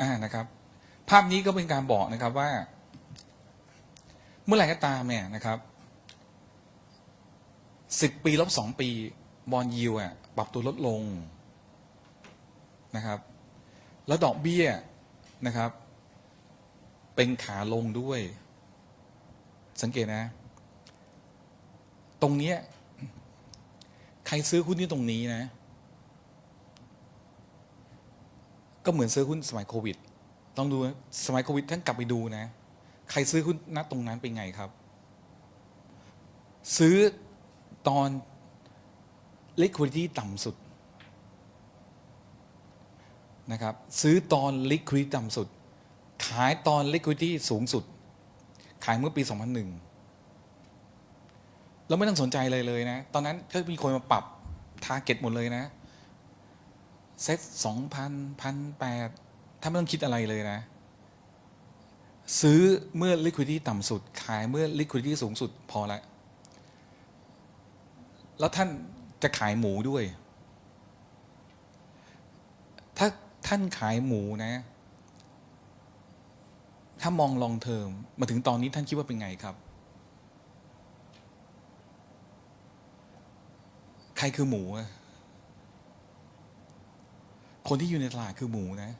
อ่านะครับ ภาพนี้ก็เป็นการบอกนะครับว่า เมื่อไหร่ก็ตามเนี่ยนะครับสิบปีลบสองปีบอลยิวอะปรับตัวลดลงนะครับ แล้วดอกเบี้ยนะครับ เป็นขาลงด้วย สังเกตนะ ตรงเนี้ยใครซื้อหุ้นที่ตรงนี้นะ ก็เหมือนซื้อหุ้นสมัยโควิดต้องดูนะสมัยโควิดท่านกลับไปดูนะ ใครซื้อหุ้นณตรงนั้นเป็นไงครับ ซื้อตอน liquidity ต่ำสุดนะครับซื้อตอน liquidity ต่ำสุด ขายตอน liquidity สูงสุด ขายเมื่อปี 2001 แล้วไม่ต้องสนใจเลยเลยนะ ตอนนั้นก็มีคนมาปรับทาร์เก็ตหมดเลยนะ เซ็ตสองพันพันแปดถ้าไม่ต้องคิดอะไรเลยนะ ซื้อเมื่อ liquidity ต่ำสุด ขายเมื่อ liquidity สูงสุดพอละแล้วท่านจะขายหมูด้วย ถ้าท่านขายหมูนะ ถ้ามองลองเทอมมาถึงตอนนี้ท่านคิดว่าเป็นไงครับ ใครคือหมูอะ คนที่อยู่ในตลาดคือหมูนะ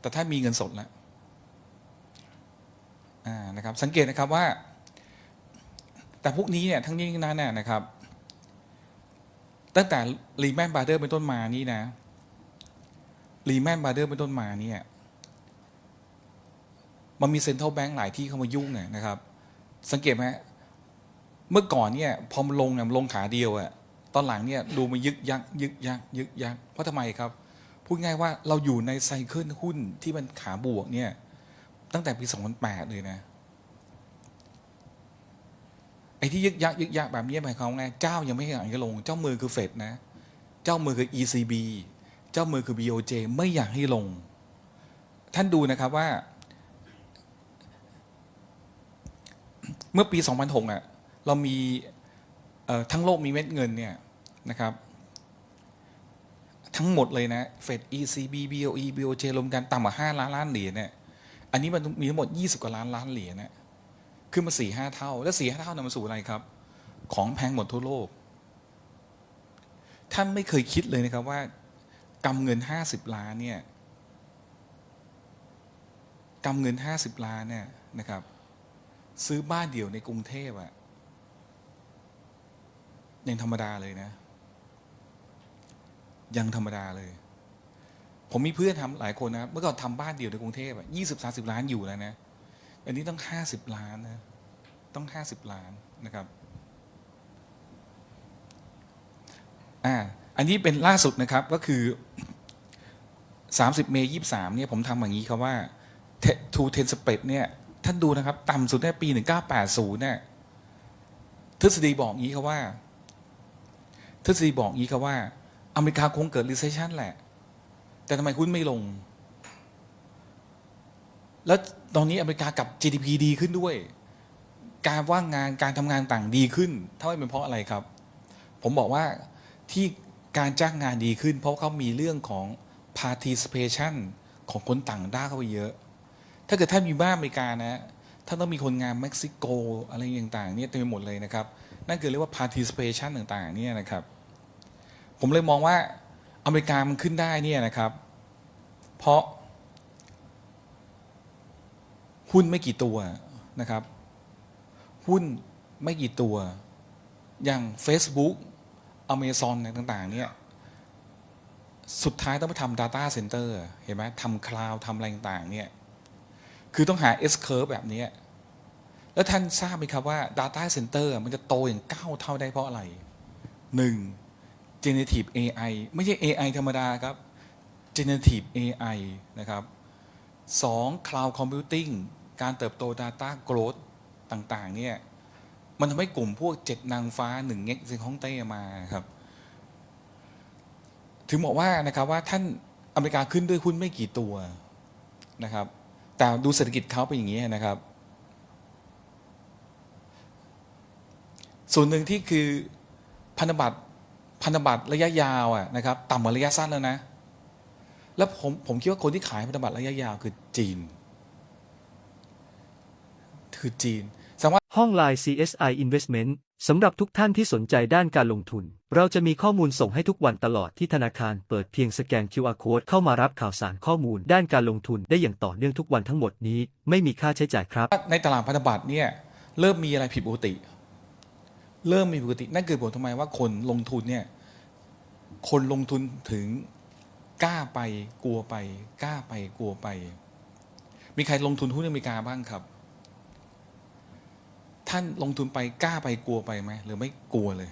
แต่ถ้ามีเงินสดแล้วอ่านะครับ สังเกตนะครับว่า แต่พวกนี้เนี่ยทั้งนี้ทั้งนั้นน่ะนะครับ ตั้งแต่รีแมนบาร์เดอร์เป็นต้นมานี่นะรีแมนบาร์เดอร์เป็นต้นมาเนี่ยมันมีเซ็นทรัลแบงก์หลายที่เข้ามายุ่งเนี่ยนะครับ สังเกตไหมเมื่อก่อนเนี่ย พอมันลงเนี่ยมันลงขาเดียวอะ ตอนหลังเนี่ยดูมันยึกยักยึกยักยึกยักเพราะทำไมครับ พูดง่ายว่าเราอยู่ในไซเคิลหุ้นที่มันขาบวกเนี่ยตั้งแต่ปี2008เลยนะไอ้ที่ยึกยักยึกยักแบบนี้หมายความว่าไงเจ้ายังไม่อยากให้ลง เจ้ามือคือเฟดนะ เจ้ามือคือ ECB เจ้ามือคือ BOJ ไม่อยากให้ลง ท่านดูนะครับว่า เมื่อปี 2006อะเรามีทั้งโลกมีเม็ดเงินเนี่ย นะครับ ทั้งหมดเลยนะเฟด ECB BOE BOJ รวมกันต่ำกว่า 5 ล้านล้านเหรียญเนี่ยอันนี้มันมีทั้งหมด 20 กว่าล้านล้านเหรียญนี่ยขึ้นมา4 5เท่า แล้ว4 5เท่านำมาสู่อะไรครับ ของแพงหมดทั่วโลก ท่านไม่เคยคิดเลยนะครับว่ากำเงิน 50 ล้านเนี่ยกำเงิน 50 ล้านเนี่ยนะครับ ซื้อบ้านเดี่ยวในกรุงเทพอะยังธรรมดาเลยนะ ยังธรรมดาเลย ผมมีเพื่อนทำหลายคนนะเมื่อก่อนทำบ้านเดี่ยวในกรุงเทพยี่สิบสาสิบล้านอยู่แล้วนะ อันนี้ต้องห้าสิบล้านนะ ต้องห้าสิบล้านนะครับอ่าอันนี้เป็นล่าสุดนะครับก็คือ 30 เมย์23เนี่ยผมทำอย่างนี้ครับว่า to ten spread เนี่ยท่านดูนะครับ ต่ำสุดในปี 1980เนี่ยทฤษฎีบอกงี้ครับว่า ทฤษฎีบอกงี้ครับว่า อเมริกาคงเกิด recession แหละ แต่ทำไมหุ้นไม่ลง แล้วตอนนี้อเมริกากับ GDP ดีขึ้นด้วย การว่างงานการทำงานต่างดีขึ้นเท่าไหร่เป็นเพราะอะไรครับ ผมบอกว่าที่การจ้างงานดีขึ้น เพราะเขามีเรื่องของ participation ของคนต่างด้าวเข้าไปเยอะ ถ้าเกิดท่านมีบ้านอเมริกานะท่านต้องมีคนงานเม็กซิโกอะไรต่างๆเนี่ยเต็มไปหมดเลยนะครับ นั่นคือเรียกว่า participation ต่างๆเนี่ยนะครับ ผมเลยมองว่าอเมริกามันขึ้นได้เนี่ยนะครับ เพราะ หุ้นไม่กี่ตัวนะครับ หุ้นไม่กี่ตัว อย่าง Facebook Amazon อะไรต่างๆ เนี่ย สุดท้ายต้องไปทำ Data Center เห็นไหมทำคลาวด์ทำอะไรต่างๆ เนี่ย คือต้องหา S curve แบบนี้ แล้วท่านทราบไหมครับว่า Data Center มันจะโตอย่างก้าวเท่าได้เพราะอะไรหนึ่ง Generative AI ไม่ใช่ AI ธรรมดาครับ Generative AI นะครับสอง Cloud Computing การเติบโต Data Growth ต่างๆเนี่ยมันทำให้กลุ่มพวกเจ็ดนางฟ้าหนึ่งเง็กซิงฮ่องเต้มาครับ ถึงบอกว่านะครับว่าท่านอเมริกาขึ้นด้วยหุ้นไม่กี่ตัวนะครับ แต่ดูเศรษฐกิจเขาเป็นอย่างนี้นะครับ ส่วนหนึ่งที่คือพันธบัตร พันธบัตรระยะยาวอะนะครับต่ำกว่าระยะสั้นแล้วนะ แล้วผมผมคิดว่าคนที่ขายพันธบัตรระยะยาวคือจีน คือจีนแสดงว่าห้อง Line CSI Investment สำหรับทุกท่านที่สนใจด้านการลงทุน เราจะมีข้อมูลส่งให้ทุกวันตลอดที่ธนาคารเปิดเพียงสแกน QR Code เข้ามารับข่าวสารข้อมูล ด้านการลงทุนได้อย่างต่อเนื่องทุกวันทั้งหมดนี้ ไม่มีค่าใช้จ่ายครับ ในตลาดพันธบัตรเนี่ยเริ่มมีอะไรผิดปกติ เริ่มมีปกตินั่นคือผลทำไมว่าคนลงทุนเนี่ย คนลงทุนถึงกล้าไปกลัวไป กล้าไปกลัวไป มีใครลงทุนหุ้นอเมริกาบ้างครับ ท่านลงทุนไปกล้าไปกลัวไปไหมหรือไม่กลัวเลย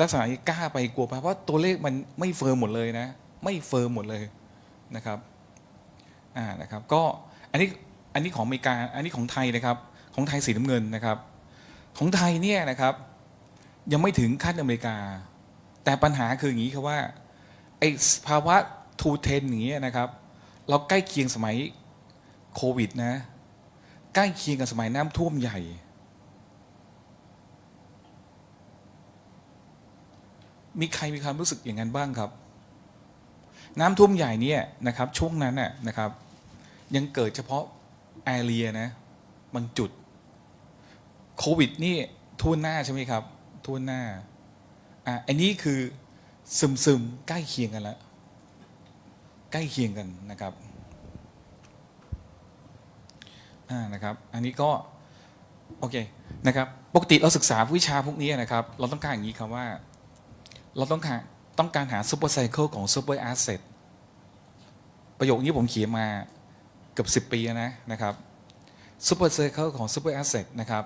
ลักษณะนี้กล้าไปกลัวไปเพราะตัวเลขมันไม่เฟิร์มหมดเลยนะ ไม่เฟิร์มหมดเลยนะครับอ่านะครับก็อันนี้อันนี้ของอเมริกาอันนี้ของไทยนะครับ ของไทยสีน้ำเงินนะครับ ของไทยเนี่ยนะครับ ยังไม่ถึงขั้นอเมริกา แต่ปัญหาคืออย่างนี้ครับว่าไอ้ภาวะทูเทนอย่างเงี้ยนะครับ เราใกล้เคียงสมัยโควิดนะ ใกล้เคียงกับสมัยน้ำท่วมใหญ่ มีใครมีความรู้สึกอย่างนั้นบ้างครับ น้ำท่วมใหญ่เนี่ยนะครับ ช่วงนั้นน่ะนะครับ ยังเกิดเฉพาะแอเรียนะ บางจุด โควิดนี่ทั่วหน้าใช่ไหมครับ ทั่วหน้าอะอันนี้คือซึมซึมๆใกล้เคียงกันแล้วใกล้เคียงกันนะครับอ่านะครับ อันนี้ก็โอเคนะครับปกติเราศึกษาวิชาพวกนี้นะครับ เราต้องการอย่างนี้ครับว่า เราต้องการต้องการหาซูเปอร์ไซเคิลของซูเปอร์แอสเซทประโยคนี้ผมเขียนมาเกือบ10 ปีนะนะครับซูเปอร์ไซเคิลของซูเปอร์แอสเซทนะครับ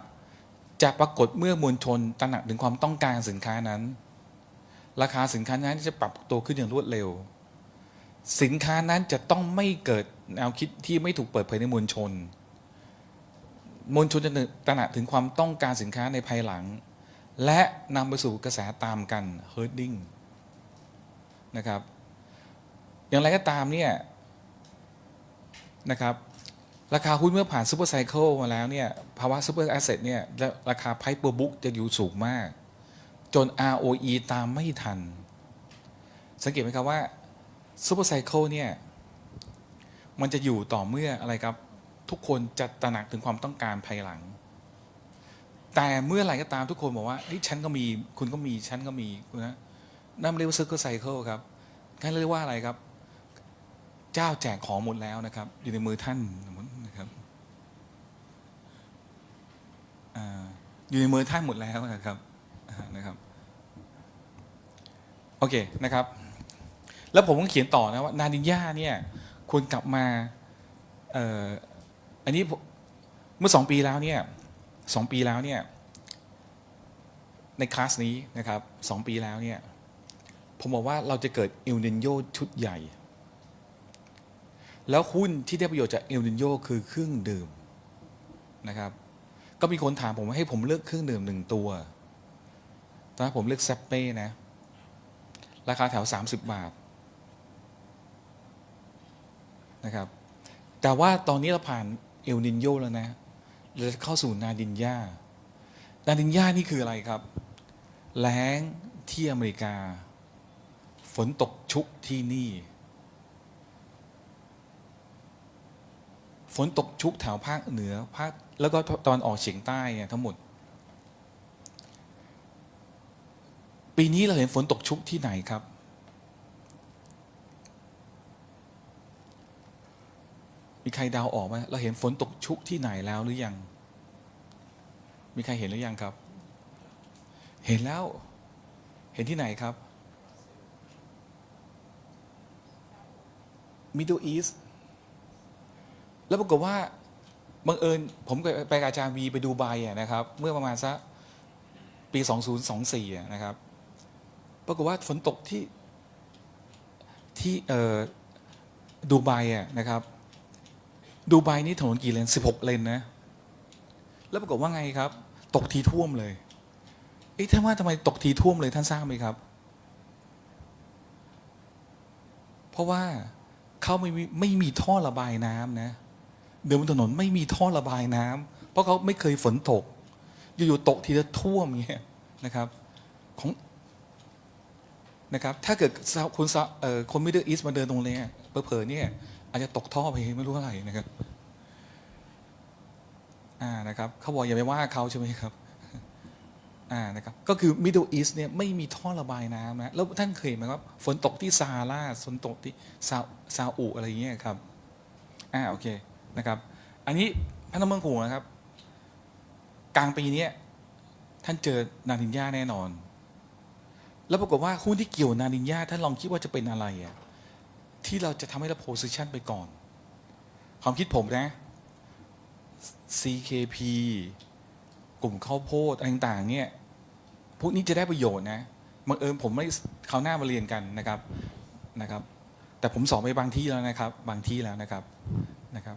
จะปรากฏเมื่อมวลชนตระหนักถึงความต้องการสินค้านั้น ราคาสินค้านั้นจะปรับตัวขึ้นอย่างรวดเร็ว สินค้านั้นจะต้องไม่เกิดแนวคิดที่ไม่ถูกเปิดเผยในมวลชน มวลชนจะตระหนักถึงความต้องการสินค้าในภายหลัง และนำไปสู่กระแสตามกัน herding นะครับ อย่างไรก็ตามเนี่ยนะครับ ราคาหุ้นเมื่อผ่านซูเปอร์ไซเคิลมาแล้วเนี่ยภาวะซูเปอร์แอสเซทเนี่ยและราคาไพ่เปอร์บุ๊กจะอยู่สูงมาก จน ROE ตามไม่ทัน สังเกตไหมครับว่าซูเปอร์ไซเคิลเนี่ยมันจะอยู่ต่อเมื่ออะไรครับ ทุกคนจะตระหนักถึงความต้องการภายหลัง แต่เมื่อไหร่ก็ตามทุกคนบอกว่าเฮ้ยฉันก็มีคุณก็มีฉันก็มีนะนั่นเรียกว่า circle cycle ครับนั่นเรียกว่าอะไรครับ เจ้าแจกของหมดแล้วนะครับ อยู่ในมือท่านนะครับอ่า อยู่ในมือท่านหมดแล้วนะครับนะครับโอเคนะครับ แล้วผมก็เขียนต่อนะว่านาดินยาเนี่ยควรกลับมาเอ่ออันนี้เมื่อสองปีแล้วเนี่ยสองปีแล้วเนี่ยในคลาสนี้นะครับสองปีแล้วเนี่ยผมบอกว่าเราจะเกิดเอลนินโยชุดใหญ่ แล้วหุ้นที่ได้ประโยชน์จากเอลนินโยคือเครื่องดื่มนะครับ ก็มีคนถามผมว่าให้ผมเลือกเครื่องดื่มหนึ่งตัว ตอนนั้นผมเลือกแซปเป้นะ ราคาแถว 30 บาทนะครับ แต่ว่าตอนนี้เราผ่านเอลนินโยแล้วนะเราจะเข้าสู่นาดินยานาดินยานี่คืออะไรครับ แล้งที่อเมริกา ฝนตกชุกที่นี่ ฝนตกชุกแถวภาคเหนือภาคแล้วก็ตอนออกเฉียงใต้เนี่ยทั้งหมด ปีนี้เราเห็นฝนตกชุกที่ไหนครับ มีใครดาวออกไหมเราเห็นฝนตกชุกที่ไหนแล้วหรือยัง มีใครเห็นหรือยังครับ เห็นแล้ว เห็นที่ไหนครับ Middle East แล้วปรากฏว่าบังเอิญผมไปกับอาจารย์วีไปดูไบนะครับ เมื่อประมาณสักปี 2024อะนะครับปรากฏว่าฝนตกที่ที่เอ่อดูไบนะครับ ดูไบนี่ถนนกี่เลน 16 เลนนะ แล้วปรากฏว่าไงครับ ตกทีท่วมเลยเอ๊ะท่านว่าทำไมตกทีท่วมเลยท่านทราบไหมครับ เพราะว่าเขาไม่มีไม่มีท่อระบายน้ำนะเเดินบนถนนไม่มีท่อระบายน้ำเพราะเขาไม่เคยฝนตก อยู่ๆตกทีละท่วมเงี้ยนะครับของนะครับถ้าเกิดซาคนซาเออคนมิดเดิลอีสมาเดินตรงนี้เผลอๆเนี่ยอาจจะตกท่อไปไม่รู้อะไรนะครับอ่านะครับเขาบอกอย่าไปว่าเขาใช่ไหมครับอ่านะครับก็คือ Middle East เนี่ยไม่มีท่อระบายน้ำนะแล้วท่านเคยไหมครับฝนตกที่ซาฮาราฝนตกที่ซาซาอุอะไรเงี้ยครับอ่าโอเค นะครับ อันนี้ท่านต้องเมืองหูนะครับ กลางปีนี้ท่านเจอนาดินยาแน่นอน แล้วปรากฏว่าหุ้นที่เกี่ยวนาดินยาท่านลองคิดว่าจะเป็นอะไรอะที่เราจะทำให้เราโพสิชันไปก่อน ความคิดผมนะ CKP กลุ่มข้าวโพดอะไรต่างๆเนี่ยพวกนี้จะได้ประโยชน์นะบังเอิญผมไม่เขาวหน้ามาเรียนกันนะครับนะครับ แต่ผมสอนไปบางที่แล้วนะครับ บางที่แล้วนะครับนะครับ